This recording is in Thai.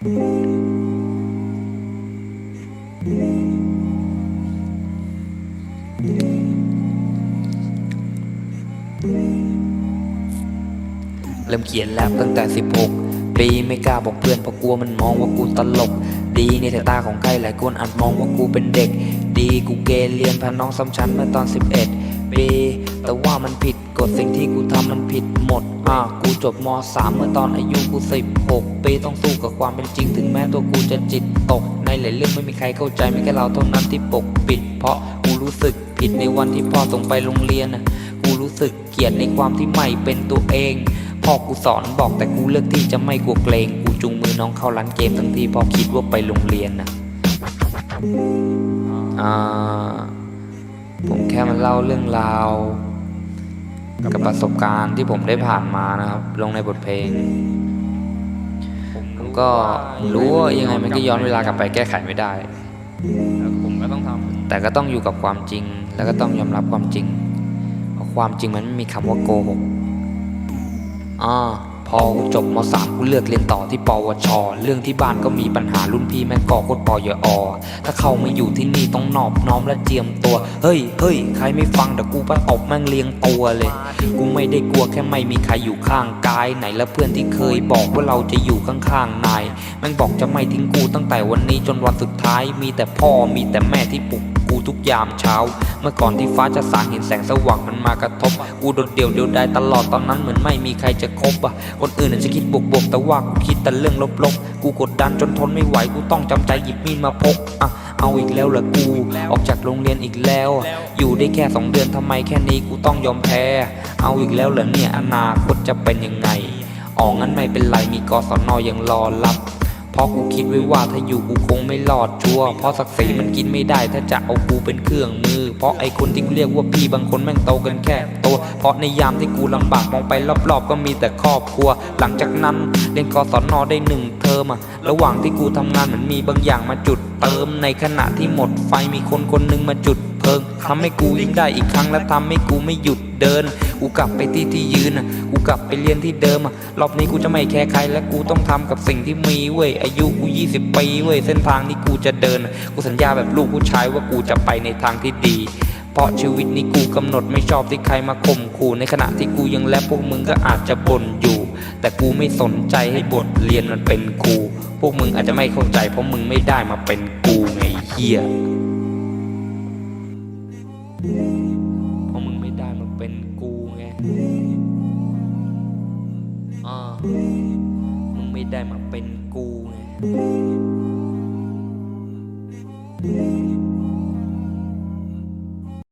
เริ่มเขียนแล้วตั้งแต่ 16 ปีไม่กล้าบอกเพื่อนเพราะกลัวมันมองว่ากูตลก ดีในสายตาของใครหลายคนอาจมองว่ากูเป็นเด็ก ดีกูเกเรียนพาน้องซ้ำชั้นเมื่อตอน 11 ปี แต่ว่ามันผิดกฎสิ่งที่กูทำมันผิดหมด อ่า กูจบม .3 เมื่อตอนอายุกู16ปีต้องสู้กับความเป็นจริง ถึงแม้ตัวกูจะจิตตก ในหลายเรื่องไม่มีใครเข้าใจไม่แค่เราเท่านั้นที่ปกปิด เพราะกูรู้สึกผิดในวันที่พ่อส่งไปโรงเรียนน่ะกูรู้สึกเกลียดในความที่ไม่เป็นตัวเองพ่อกูสอนบอกแต่กูเลือกที่จะไม่กลัวเกรงกูจูงมือน้องเข้าร้านเกมทั้งที่พ่อคิดว่าไปโรงเรียนนะอ่า ผมแค่มาเล่าเรื่องราว กับประสบการณ์ที่ผมได้ผ่านมานะครับ ลงในบทเพลง ผมก็รู้ว่ายังไงมันก็ย้อนเวลากลับไปแก้ไขไม่ได้แล้วผมก็ต้องทำแต่ก็ต้องอยู่กับความจริง แล้วก็ต้องยอมรับความจริงเพราะความจริงมันไม่มีคำว่าโกหกอ่า พอจบมสามกูเลือกเรียนต่อที่ปวช เรื่องที่บ้านก็มีปัญหารุ่นพี่แม่งก่อโคตรปอยอ ถ้าเข้ามาอยู่ที่นี่ต้องนอบน้อมและเจียมตัว เฮ้ยเฮ้ยใครไม่ฟังเดี๋ยวกูไปตบแม่งเลียงตัวเลย กูไม่ได้กลัวแค่ไม่มีใครอยู่ข้างกายไหนและเพื่อนที่เคยบอกว่าเราจะอยู่ข้างๆนายแม่งบอกจะไม่ทิ้งกูตั้งแต่วันนี้จนวันสุดท้ายมีแต่พ่อมีแต่แม่ที่ปลุก กูทุกยามเช้า เมื่อก่อนที่ฟ้าจะสางเห็นแสงสว่างมันมากระทบ กูโดดเดี่ยวเดียวดายตลอดตอนนั้นเหมือนไม่มีใครจะคบอะ คนอื่นอาจจะคิดบวกๆแต่ว่ากูคิดแต่เรื่องลบๆ กูกดดันจนทนไม่ไหวกูต้องจำใจหยิบมีดมาพกอะเอาอีกแล้วเหรอกู ออกจากโรงเรียนอีกแล้ว อยู่ได้แค่สองเดือนทำไมแค่นี้กูต้องยอมแพ้ เอาอีกแล้วเหรอเนี่ยอนาคตจะเป็นยังไงอ๋องั้นไม่เป็นไรมีกศนอยังรอรับ ราะกูคิดไว้ว่าถ้าอยู่กูคงไม่รอดชัวเพราะศักดิ์ศรีมันกินไม่ได้ถ้าจะเอากูเป็นเครื่องมือ เพราะไอคนที่กูเรียกว่าพี่บางคนแม่งโตกันแค่ เพราะในยามที่กูลำบากมองไปรอบๆ ก็มีแต่ครอบครัว หลังจากนั้นเรียนกศนอได้หนึ่งเทอมอะระหว่างที่กูทำงานเหมือนมีบางอย่างมาจุดเติมในขณะที่หมดไฟมีคนคนหนึงมาจุดเพลิงทำให้กูยิ่งได้อีกครั้งและทำให้กูไม่หยุดเดิน กูกลับไปที่ที่ยืนอะ กูกลับไปเรียนที่เดิมอะ รอบนี้กูจะไม่แคร์ใครและกูต้องทำกับสิ่งที่มีเว้ย อายุกู 20 ปีเว้ย เส้นทางที่กูจะเดิน กูสัญญาแบบลูกผู้ชายว่ากูจะไปในทางที่ดี ราะชีวิตนี้กูกำหนดไม่ชอบที่ใครมาข่มขู่ในขณะที่กูยังแลบพวกมึงก็อาจจะบ่นอยู่ แต่กูไม่สนใจให้บทเรียนมันเป็นครูพวกมึงอาจจะไม่เข้าใจเพราะมึงไม่ได้มาเป็นกูไงเฮียเพราะมึงไม่ได้มาเป็นกูไงอ่ามึงไม่ได้มาเป็นกูไง